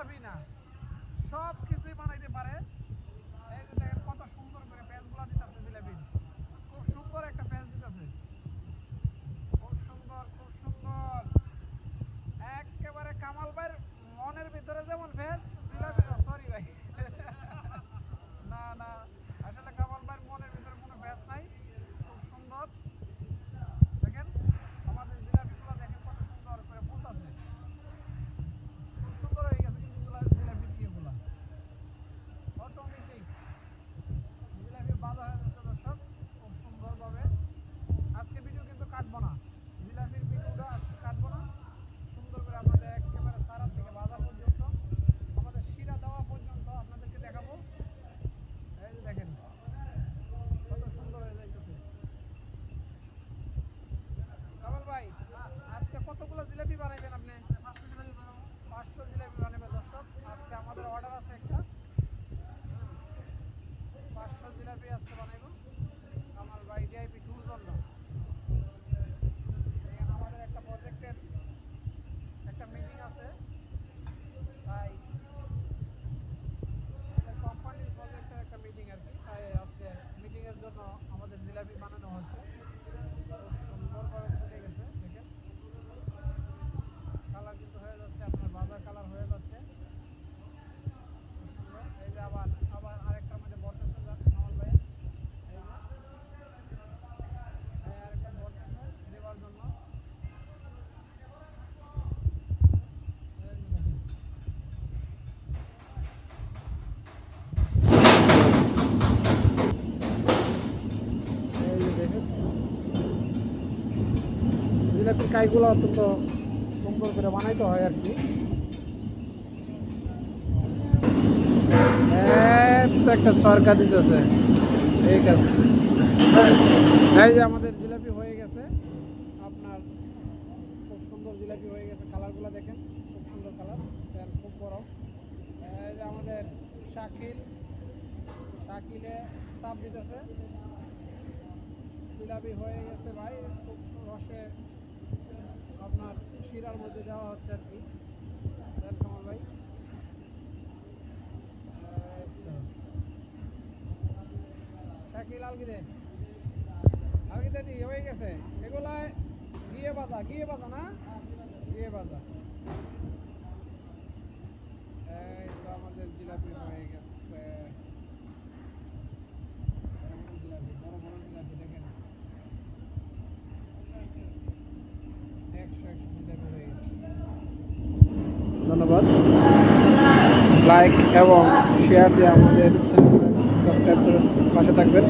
পারবি না সব জন্য আমাদের জিলাপি বানানো হচ্ছে। জিলাপির কাইগুলো অত্যন্ত সুন্দর করে বানাইতে হয় আর কি। একটা চরকা দিতেছে। ঠিক আছে। এই যে আমাদের জিলাপি হয়ে গেছে। আপনার খুব সুন্দর জিলাপি হয়ে গেছে। কালারগুলো দেখেন, খুব সুন্দর কালার। খুব বড়। এই যে আমাদের শাকিল, শাকিলে চাপ দিতেছে। জিলাপি হয়ে গেছে ভাই খুব রসে শিরার মধ্যে দেওয়া হচ্ছে আর কি। কামাল ভাই। শাকিল আলগিদে আলগিদে দি হয়ে গেছে। এগুলায় গিয়ে বাজা গিয়ে বাজা না? গিয়ে বাজা এই তো আমাদের জিলাপি হয়ে গেছে এরকম জিলাপি বড় বড় জিলাপি দেখেন একশো একশো জিলাপি হয়ে গেছে ধন্যবাদ লাইক এবং শেয়ার দিয়ে আমাদের চ্যানেল সাবস্ক্রাইব করে পাশে থাকবেন।